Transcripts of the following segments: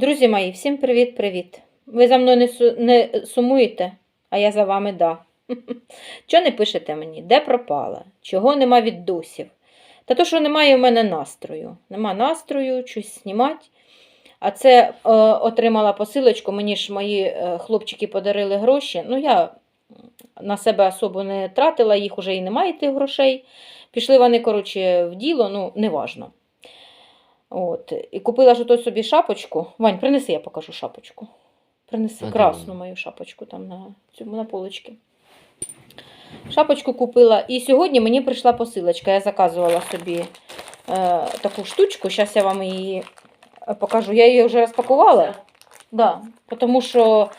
Друзі мої, всім привіт-привіт. Ви за мною не, су- не сумуєте, а я за вами да. Чого не пишете мені? Де пропала? Чого нема відосів? Та то, що немає у мене настрою. Нема настрою, щось знімати. А це е, отримала посилочку, мені ж мої е, хлопчики подарили гроші. Ну, я на себе особо не тратила, їх уже і немає тих грошей. Пішли вони, коротше, в діло, ну, неважно. От. І купила ж ото собі шапочку. Вань, принеси, я покажу шапочку. Принеси А красну мою шапочку там на, цьому, на полочці. Шапочку купила. І сьогодні мені прийшла посилочка. Я заказувала собі е, таку штучку. Зараз я вам її е, покажу. Я її вже розпакувала. Да, тому що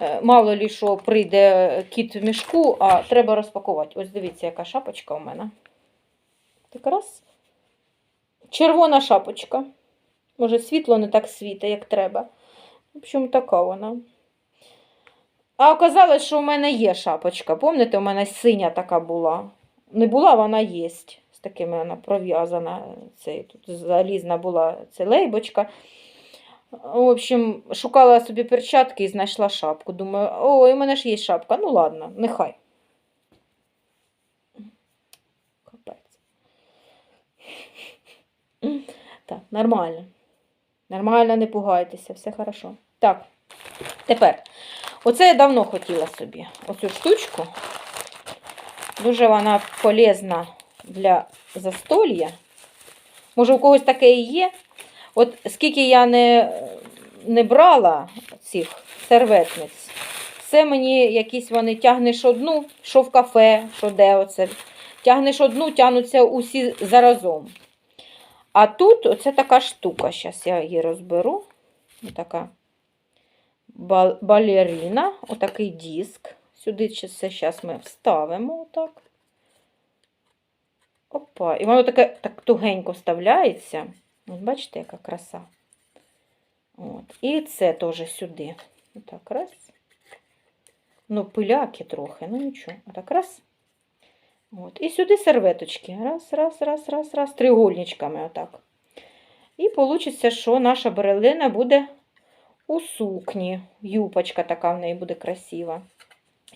е, мало лі що прийде кіт в мішку, а треба розпакувати. Ось дивіться, яка шапочка у мене. Так раз. Червона шапочка. Може, світло не так світить, як треба. В общем, така вона. А оказалось, що у мене є шапочка. Пам'ятаєте, у мене синя така була. Не була, вона є. З такими вона пров'язана. Це тут залізна була це лейбочка. В общем, шукала собі перчатки і знайшла шапку. Думаю, ой, у мене ж є шапка. Ну ладно, нехай. Так, нормально. Нормально, не пугайтеся, все хорошо. Так, тепер. Оце я давно хотіла собі. Оцю штучку. Дуже вона полезна для застолья. Може, у когось таке і є. От скільки я не, не брала цих серветниць, все мені якісь вони тягнеш одну, що в кафе, що де оце. Тягнеш одну, тягнуться усі заразом. А тут оце така штука. Зараз я її розберу. Така бал- балерина, отакий диск. Сюди це зараз ми вставимо. Отак. Опа. І воно таке так тугенько вставляється. От бачите, яка краса. От. І це теж сюди. Отак, раз. Ну, пиляки трохи, ну нічого. Отак, раз. От. І сюди серветочки. Раз, раз, раз, раз, раз. Тригольничками отак. І вийде, що наша берелина буде у сукні. Юпочка така в неї буде красива.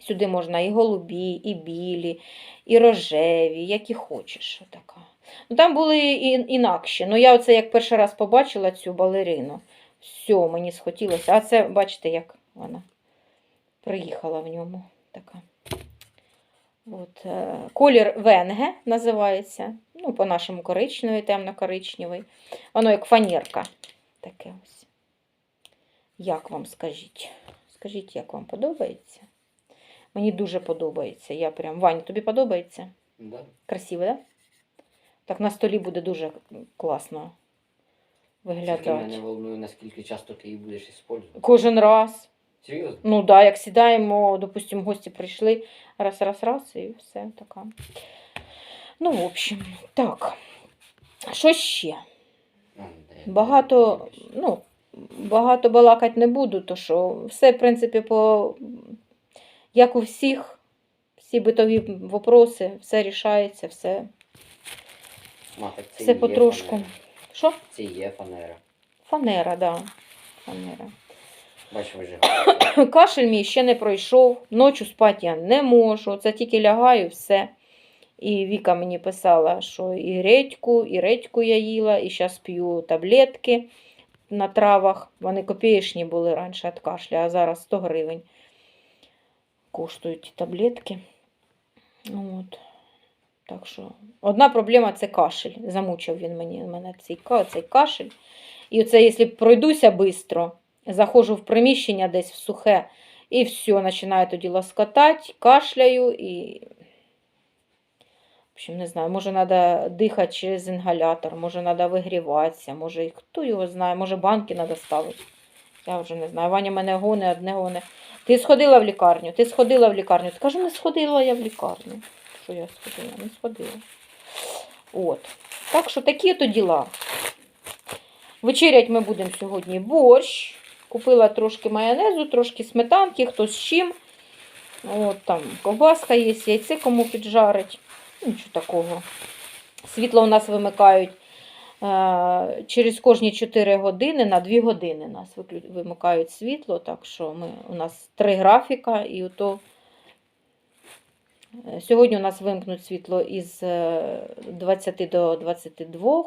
Сюди можна і голубі, і білі, і рожеві, які хочеш. Отака. Ну, там були і інакші. Ну, я оце як перший раз побачила цю балерину. Все, мені схотілося. А це, бачите, як вона приїхала в ньому. Така. От, е, колір Венге називається. Ну, по-нашому коричневий, темно-коричневий. Воно як фанерка. Таке ось. Як вам скажіть? Скажіть, як вам подобається? Мені дуже подобається. Я прям. Ваня, тобі подобається? Да. Красиво, так? Да? Так на столі буде дуже класно виглядати. мене волнує, наскільки часто ти її будеш використовувати. Кожен раз. Серйозно? Ну да, як сідаємо, допустимо, гості прийшли, раз, раз, раз, і все така. Ну, в общем, так. Що ще? Багато, ну, багато балакати не буду, то що все, в принципі, по, як у всіх, всі битові вопроси, все рішається, все, так це все потрошку. Що? Це є фанера. Фанера, да. Фанера. Бач, ви Кашель мій ще не пройшов, ночі спати я не можу. Це тільки лягаю, все. І Віка мені писала, що і редьку, і редьку я їла, і зараз п'ю таблетки на травах. Вони копієчні були раніше від кашля, а зараз 100 гривень коштують ті таблетки. От. Так що, одна проблема це кашель. Замучив він мені мене цей, цей кашель. І оце, якщо пройдуся швидко, заходжу в приміщення десь в сухе, і все, починаю тоді лоскотати, кашляю і. В общем, не знаю, може треба дихати через інгалятор, може треба вигріватися, може хто його знає, може банки треба ставити. Я вже не знаю. Ваня мене гоне, одне гоне. Ти сходила в лікарню, ти сходила в лікарню. Скажу, не сходила я в лікарню. Що я сходила? Не сходила. От. Так що такі то діла. Вечерять ми будемо сьогодні борщ. Купила трошки майонезу, трошки сметанки, хто з чим. От там ковбаска є, яйце кому піджарить. Нічого такого. Світло у нас вимикають Е, Через кожні 4 години на 2 години нас вимикають світло, так що ми, у нас три графіка, і ото е, сьогодні у нас вимкнуть світло із е, 20 до 22.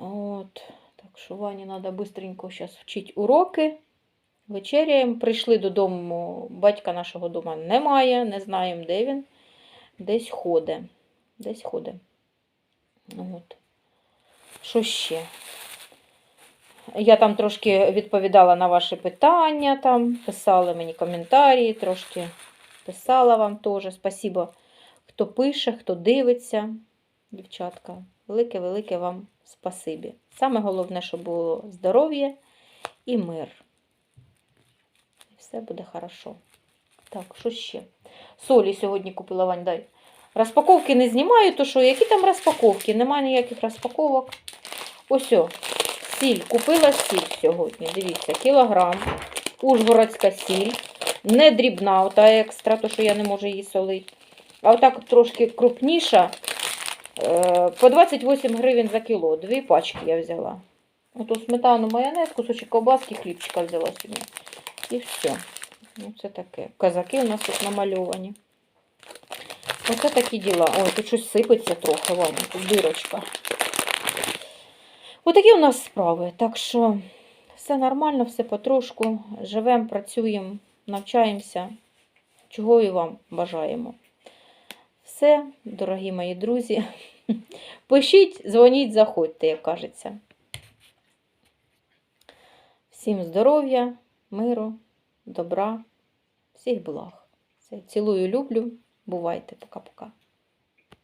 От, так що Вані треба швидко зараз вчити уроки. Вечеряємо. Прийшли додому, батька нашого дома немає, не знаємо, де він. Десь ходить. Десь ходить. От. Що ще? Я там трошки відповідала на ваші питання, там, писали мені коментарі, трошки писала вам теж. Спасибо, хто пише, хто дивиться, дівчатка. Велике-велике вам спасибі. Саме головне, щоб було здоров'я і мир. І все буде хорошо. Так, що ще? Солі сьогодні купила Вань, дай. Розпаковки не знімаю, то що, які там розпаковки? Немає ніяких розпаковок. Ось, о, сіль. Купила сіль сьогодні. Дивіться, кілограм. Ужгородська сіль. Не дрібна, ота екстра, то що я не можу її солити. А отак трошки крупніша. Е, По 28 гривень за кіло. Дві пачки я взяла. Ото сметану, майонез, кусочок ковбаски, хлібчика взяла сьогодні. І все. Ну, це таке. Казаки у нас тут намальовані. Оце такі діла. Ой, тут щось сипеться трохи, Ваня, тут дирочка. Отакі у нас справи. Так що все нормально, все потрошку. Живемо, працюємо, навчаємося. Чого і вам бажаємо. Все, дорогі мої друзі. Пишіть, дзвоніть, заходьте, як кажеться. Всім здоров'я, миру, добра, всіх благ. Цілую, люблю. Бувайте, пока-пока.